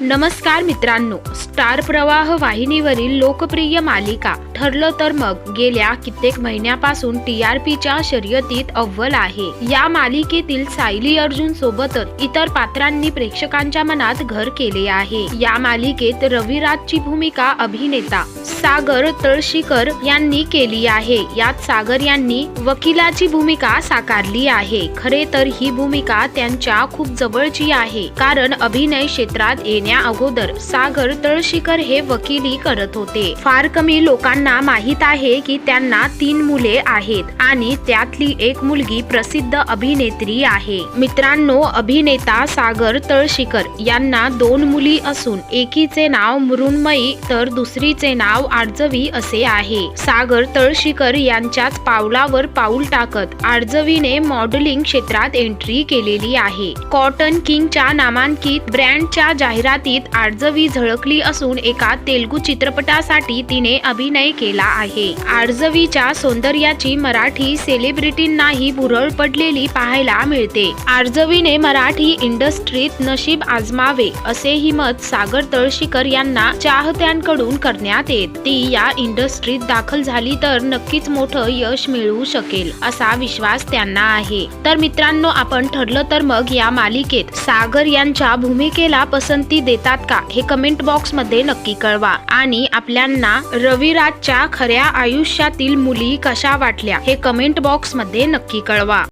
नमस्कार मित्रांनो स्टार प्रवाह वाहिनीवरील लोकप्रिय मालिका ठरलं तर मग गेल्या कित्येक महिन्यापासून टी आर पीच्या शर्यतीत अव्वल आहे. या मालिकेतील सायली अर्जुन सोबतच इतर पात्रांनी प्रेक्षकांच्या मनात घर केले आहे. या मालिकेत रविराजची भूमिका अभिनेता सागर तळशीकर यांनी केली आहे. यात सागर यांनी वकिलाची भूमिका साकारली आहे. खरे तर ही भूमिका त्यांच्या खूप जवळची आहे. कारण अभिनय क्षेत्रात येण्या अगोदर सागर तळशीकर हे वकिली करत होते. फार कमी लोकांना माहीत आहे की त्यांना तीन मुले आहेत आणि त्यातली एक मुलगी प्रसिद्ध अभिनेत्री आहे. मित्रांनो अभिनेता सागर तळशीकर यांना दोन मुली असून एकीचे नाव मृण्मयी तर दुसरीचे नाव आर्जवी असे आहे. सागर तळशीकर यांच्याच पावलावर पाऊल टाकत आर्जवीने मॉडेलिंग क्षेत्रात एंट्री केलेली आहे. कॉटन किंगच्या नामांकित ब्रँडच्या जाहिरातीत आर्जवी झळकली असून एका तेलगू चित्रपटासाठी तिने अभिनय केला आहे. आर्जवीच्या सौंदर्याची मराठी सेलिब्रिटींनाही भुरळ पडलेली पाहायला मिळते. आर्जवीने मराठी इंडस्ट्रीत नशीब आजमावे असेही मत सागर तळशीकर यांना चाहत्यांकडून करण्यात येत. ती या इंडस्ट्रीत दाखल झाली तर नक्कीच मोठं यश मिळवू शकेल असा विश्वास त्यांना आहे. तर मित्रांनो आपण ठरलं तर मग या मालिकेत सागर यांच्या भूमिकेला पसंती देतात का हे कमेंट बॉक्समध्ये नक्की कळवा. आणि आपल्यांना तुमच्या खऱ्या आयुष्यातील मुली कशा वाटल्या हे कमेंट बॉक्समध्ये नक्की कळवा.